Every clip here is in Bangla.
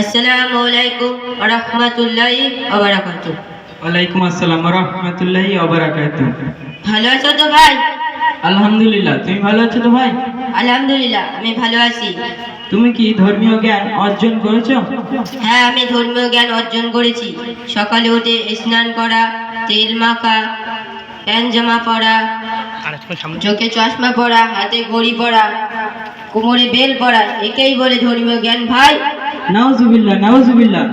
আসসালামু আলাইকুম ওয়া রাহমাতুল্লাহি ওয়া বারাকাতুহু। ওয়ালাইকুম আসসালাম রহমতুল্লাহি অবরাকাত ভালো আছো তো ভাই? আলহামদুলিল্লাহ তুমি ভালো আছো তো ভাই? আলহামদুলিল্লাহ আমি ভালো আছি। তুমি কি ধর্মীয় জ্ঞান অর্জন করেছ? হ্যাঁ আমি ধর্মীয় জ্ঞান অর্জন করেছি। সকালে উঠে স্নান করা তেল মাখা প্যান্ট জামা পরা চোখে চশমা পরা হাতে ঘড়ি পরা কোমরে বেল পরা একেই বলে ধর্মীয় জ্ঞান ভাই। নাউজুবিল্লাহ নাউজুবিল্লাহ।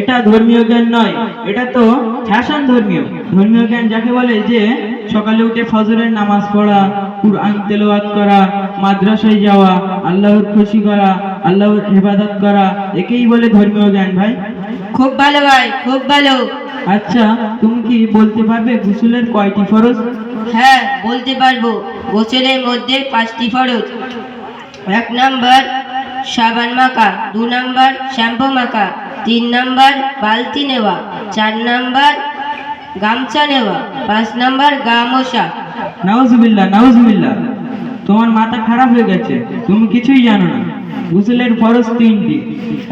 এটা ধর্মীয় জ্ঞান নয় এটা তো ফ্যাশন ধর্মীয়। ধর্মীয় জ্ঞান যাকে বলে যে সকালে উঠে ফজরের নামাজ পড়া কুরআন তেলাওয়াত করা মাদ্রাসায় যাওয়া আল্লাহর খুশি করা আল্লাহর ইবাদত করা একেই বলে ধর্মীয় জ্ঞান ভাই। খুব ভালো ভাই খুব ভালো। আচ্ছা তুমি কি বলতে পারবে গোসলের কয়টি ফরজ? হ্যাঁ বলতে পারব। গোসলের মধ্যে পাঁচটি ফরজ। এক নাম্বার সাবান মাখা দু নাম্বার শ্যাম্পু মাখা তিন নাম্বার বালতি নেওয়া চার নাম্বার গামছা নেওয়া পাঁচ নাম্বার গা মশা। নাউজুবিল্লাহ নাউজুবিল্লাহ। তোমার মাথা খারাপ হয়ে গেছে তুমি কিছুই জানো না। গোসলের ফরজ তিনটি।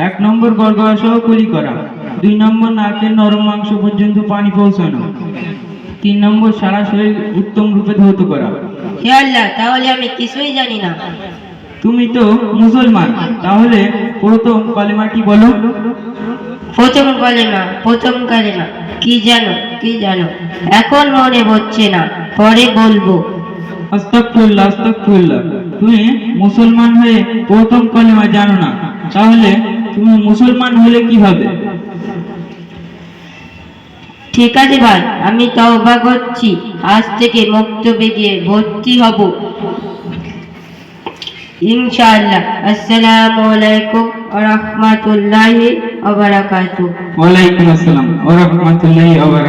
এক নম্বর গড়গড়া সহ কুলি করা দুই নম্বর নাকের নরম মাংস পর্যন্ত পানি পৌঁছানো তিন নম্বর সারা শরীর উত্তম রূপে ধৌত করা। হে আল্লাহ তাহলে আমি কিছুই জানি না। তুমি তো মুসলমান তাহলে প্রথম কলেমাটি বলো। প্রথম কলেমা প্রথম কলেমা। কি জানো কি জানো? এখন মনে হচ্ছে না পরে বলব। আস্তাগফিরুল্লাহ আস্তাগফিরুল্লাহ। তুমি মুসলমান হয়ে প্রথম কলেমা জানো না তাহলে তুমি মুসলমান হলে কীভাবে? ঠিক আছে ভাই আমি তওবা করছি। আজ থেকে মুক্ত বেগিয়ে ভর্তি হব। ইনশাআল্লাহ। আসসালামু আলাইকুম ওয়া রাহমাতুল্লাহি ওয়া ওয়ালাইকুম আসসালাম ওয়া রাহমাতুল্লাহি ওয়া